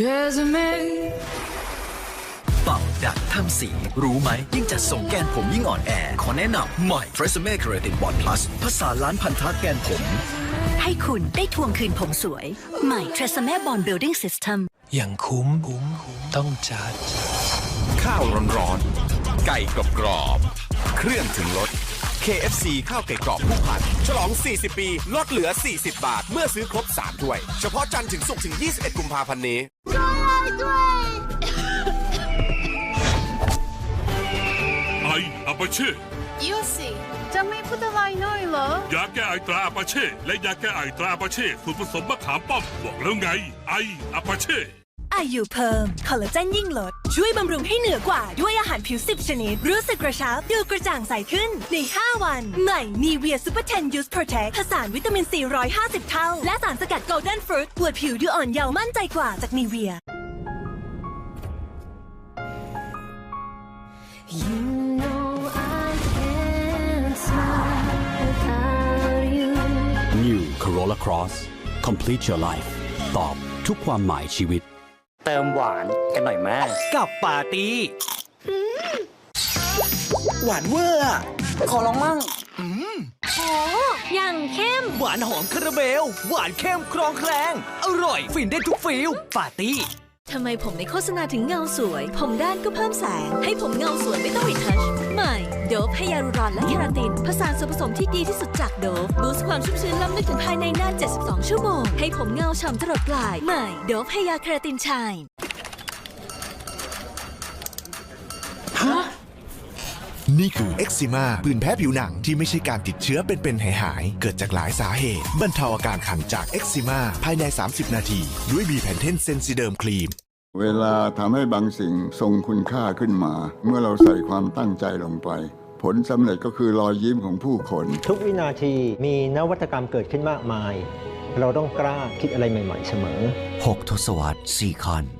Jasmine. เป่าดักทำสี รู้ไหม ยิ่งจัดส่งแกนผมยิ่งอ่อนแอ ขอแนะนำใหม่ t r e s m e Keratin Bond Plus ภาษานล้านพันธะแกนผม ให้คุณได้ทวงคืนผมสวย ใหม่ t r e s m e Bond Building System อย่างคุ้มคุ้มต้องจัด ข้าวร้อนๆ ไก่กรอบๆเครื่องถึงรส KFC ข้าวไก่กรอบผู้พันฉลอง 40 ปี ลดเหลือ 40 บาท เมื่อซื้อครบ 3 ถ้วย เฉพาะจันทร์ถึงศุกร์ถึง 21 กุมภาพันธ์นี้ไออาปาเช่ยูสิจะไม่พูดอะไรหน่อยเหรอยาแก้ไอตราอาปาเช่และยาแก้ไอตราอาปาเช่สูตรผสมมะขามป้อมบอกแล้วไง ไออาปาเช่ อายุเพิ่มคอลลาเจนยิ่งลด ช่วยบำรุงให้เหนือกว่าด้วยอาหารผิว 10 ชนิด รู้สึกกระชับ ดูกระจ่างใสขึ้น ใน 5 วัน ใหม่นีเวียซูเปอร์เทนยูสโปรเทคผสานวิตามินซี150 เท่า และสารสกัดโกลเด้นฟรุตปวดผิวดูอ่อนเยาว์มั่นใจกว่าจากนีเวีย You know I can't smile without you. New Corolla Cross Complete your life ตอบทุกความหมายชีวิตเติมหวานกันหน่อยแม่กับปาร์ตี้หวานเวอร์อะขอลองมั่งอย่างเข้ม หวานหอมคาราเมล หวานเข้มครองแคลง อร่อย ฟินได้ทุกฟิลปาร์ตี้ ทำไมผมในโฆษณาถึงเงาสวย ผมด้านก็เพิ่มแสง ให้ผมเงาสวยไม่ต้องรีทัชใหม่ โดฟให้ยารูรอนและแคราติน ผสานส่วนผสมที่ดีที่สุดจากโดฟบูสต์ความชุ่มชื้นล้ำลึกถึงภายในหน้า72 ชั่วโมง ให้ผมเงาฉ่ำตลอดปลาย ใหม่ โดฟให้ยาแคราตินชาย นี่คือเอ็กซิมาผื่นแพ้ผิวหนังที่ไม่ใช่การติดเชื้อเป็นๆหายๆเกิดจากหลายสาเหตุ บรรเทาอาการคันจากเอ็กซิมาภายใน 30 นาที ด้วยบีแพนเทนเซนซิเดิมครีมเวลาทำให้บางสิ่งทรงคุณค่าขึ้นมา เมื่อเราใส่ความตั้งใจลงไป ผลสำเร็จก็คือรอยยิ้มของผู้คน ทุกวินาทีมีนวัตกรรมเกิดขึ้นมากมาย เราต้องกล้าคิดอะไรใหม่ ๆ เสมอ 6 ทศวรรษ4คอนริ้วรอย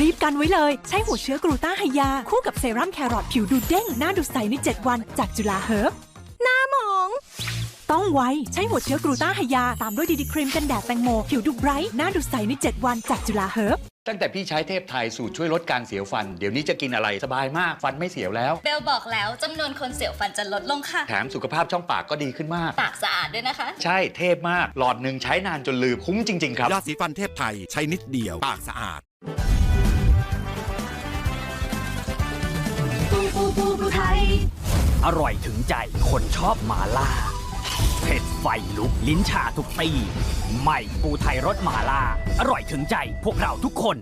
รีบกันไว้เลย ใช้หัวเชื้อกรูต้าไฮยา คู่กับเซรั่มแครอทผิวดูเด้ง หน้าดูใสใน 7 วัน จากจุฬาเฮิร์บหน้าหมอง ต้องไวใช้หัวเชื้อกรูต้าไฮยา ตามด้วยดีดีครีมกันแดดแตงโม ผิวดูไบรท์หน้าดูใสใน 7 วันจากจุฬาเฮิร์บตั้งแต่พี่ใช้เทพไทยสูตรช่วยลดการเสียวฟัน เดี๋ยวนี้จะกินอะไรสบายมากฟันไม่เสียวแล้ว เบลบอกแล้วจำนวนคนเสียวฟันจะลดลงค่ะ แถมสุขภาพช่องปากก็ดีขึ้นมาก ปากสะอาดด้วยนะคะ ใช่เทพมาก หลอดหนึ่งใช้นานจนลืมคุ้มจริง ๆ ครับ ยาสีฟันเทพไทยใช้นิดเดียวปากสะอาด อร่อยถึงใจคนชอบหมาล่า เผ็ดไฟลุกลิ้นชาทุกตีใหม่ปูไทยรสหมาล่า อร่อยถึงใจพวกเราทุกคน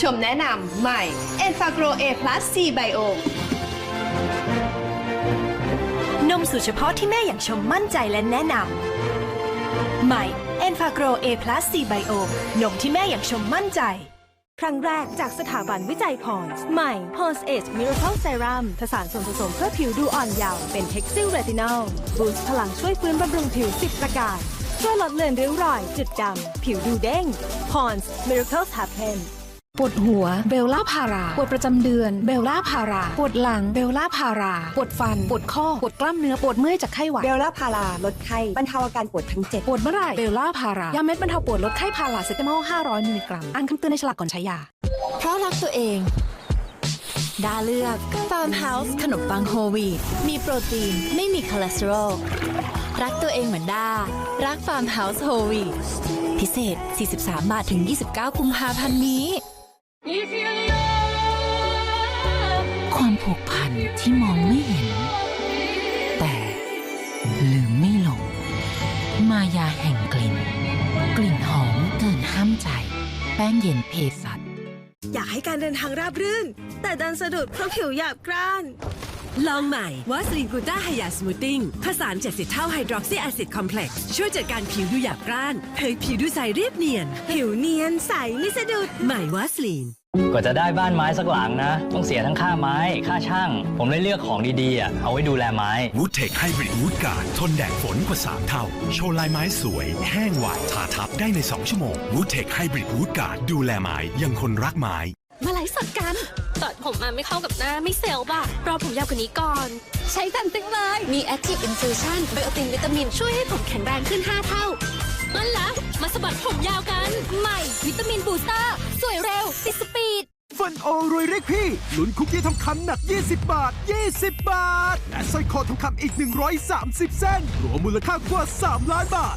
ชมแนะนำใหม่ e n f a g r o A Plus C Bio นมสูตรเฉพาะที่แม่อย่างชมมั่นใจและแนะนำใหม่ e n f a g r o A Plus C Bio นมที่แม่อย่างชมมั่นใจ ครั้งแรกจากสถาบันวิจัยพรใหม่ p o n s Age Miracle Serum ผสานส่วนผสมเพื่อผิวดูอ่อนเยาว์เป็น Texil Retinol บูสต์พลังช่วยฟื้นบำรุงผิว 10 ประการ ช่วยลดเลือนริ้วรอย จุดดำ ผิวดูเด้ง p o n s Miracles Happen ปวดหัวเบลล่าพารา ปวดประจำเดือนเบลล่าพารา ปวดหลังเบลล่าพารา ปวดฟัน ปวดข้อ ปวดกล้ามเนื้อ ปวดเมื่อยจากไข้หวัดเบลล่าพาราลดไข้บรรเทาอาการปวดทั้งเจ็ดปวดเมื่อไหร่เบลล่าพารายาเม็ดบรรเทาปวดลดไข้พาราเซตามอล500มิลลิกรัมอ่านคำเตือนในฉลากก่อนใช้ยาเพราะรักตัวเองดาเลือก Farm House ขนมปังโฮลวีตมีโปรตีน ไม่มีคอเลสเตอรอลรักตัวเองเหมือนด้ารัก Farm House Whole Wheat พิเศษ 43 บาทถึง 29 กุมภาพันธ์นี้ ความผูกพันที่มองไม่เห็น แต่ลืมไม่ลง มายาแห่งกลิ่น กลิ่นหอมเกินห้ามใจ แป้งเย็นเพสัตอยากให้การเดินทางราบรื่น แต่ดันสะดุดเพราะผิวหยาบกร้าน ลองใหม่วาสลินกูต้าไฮยาสมูทติ้งผสาน70 เท่าไฮดรอกซีแอซิดคอมเพล็กซ์ช่วยจัดการผิวดูหยาบกร้านเผยผิวดูใสเรียบเนียน ผิวเนียนใสไม่สะดุด ใหม่วาสลิน กว่าจะได้บ้านไม้สักหลังนะ ต้องเสียทั้งค่าไม้ ค่าช่าง ผมเลยเลือกของดีๆอะเอาไว้ดูแลไม้วูดเทคไฮบริดวูดการ์ดทนแดดฝนกว่า 3 เท่า โชว์ลายไม้สวย แห้งไวทาทับได้ใน 2 ชั่วโมงวูดเทคไฮบริดวูดการ์ดดูแลไม้ยังคนรักไม้มาไลฟ์สดกันตัดผมมาไม่เข้ากับหน้าไม่เซลล์ป่ะรอผมยาวกว่านี้ก่อน ใช้ทันติ้งเลยมี Active Infusion ไบโอตินวิตามินช่วยให้ผมแข็งแรงขึ้น 5 เท่า นั่นละมาสะบัดผมยาวกัน ใหม่ วิตามินบูสเตอร์ สวยเร็ว ติดสปีดฟันโอรวยเรียกพี่ลุ้นคุกกี้ทองคำหนัก 20 บาท 20 บาท และสร้อยคอทองคำอีก 130 เส้น รวมมูลค่ากว่า 3 ล้านบาท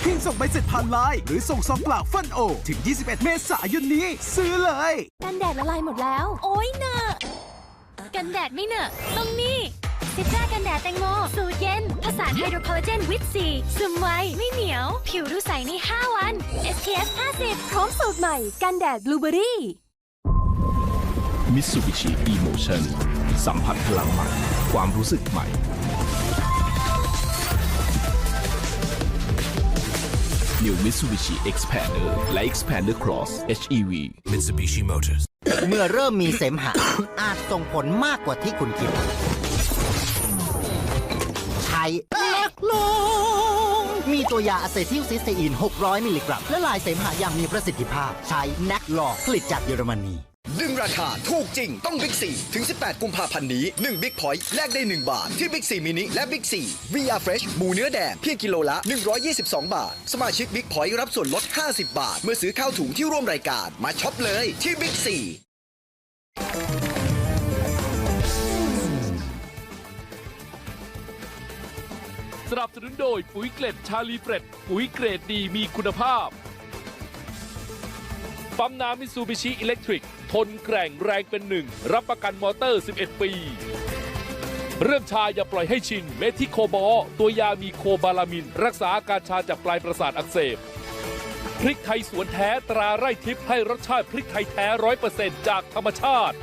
เพียงส่งใบเสร็จผ่านไลน์หรือส่งซองเปล่าฟันโอ ถึง 21 เมษายนนี้ ซื้อเลย กันแดดละลายหมดแล้ว โอ๊ยเนอะกันแดดไม่เนอะต้องนี่ ซิตรากันแดดแตงโม สูตรเย็น ผสานไฮโดรคอลลาเจนวิตซีซึมไวไม่เหนียว ผิวดูใสใน 5 วัน SPF 50 พร้อมสูตรใหม่ กันแดดบลูเบอรี่มิตซูบิชิอีโมชันสัมผัสพลังใหม่ ความรู้สึกใหม่ New Mitsubishi Expander และ Expander Cross HEV Mitsubishi Motors เมื่อเริ่มมีเสมหะ อาจส่งผลมากกว่าที่คุณคิดใช้เล็กลง มีตัวยาอะเซทิลซิสเตอีน 600 มิลลิกรัมและลายเสมหะอย่างมีประสิทธิภาพ ใช้แนกลอผลิตจากเยอรมนี ดึงราคาถูกจริงต้องบิ๊กซีถึง 18 กุมภาพันธ์นี้1 Big Point แลกได้ 1 บาท ที่บิ๊กซีมินิและบิ๊กซี VR Fresh หมูเนื้อแดงเพียงกิโลละ 122 บาท สมาชิกบิ๊กพอยต์รับส่วนลด 50 บาท เมื่อซื้อข้าวถุงที่ร่วมรายการมาช็อปเลยที่บิ๊กซี สนับสนุนโดยปุ๋ยเกล็ดชาลีเฟรดปุ๋ยเกรดดีมีคุณภาพ ปั๊มน้ำมิซูบิชิอิเล็กทริก ทนแกร่งแรงเป็นหนึ่ง รับประกันมอเตอร์ 11 ปี เรื่องชาอย่าปล่อยให้ชิน เมทิโคบอลตัวยามีโคบาลามิน รักษาอาการชาจากปลายประสาทอักเสบ พริกไทยสวนแท้ตราไร่ทิพย์ให้รสชาติพริกไทยแท้ร้อยเปอร์เซ็นต์จากธรรมชาติ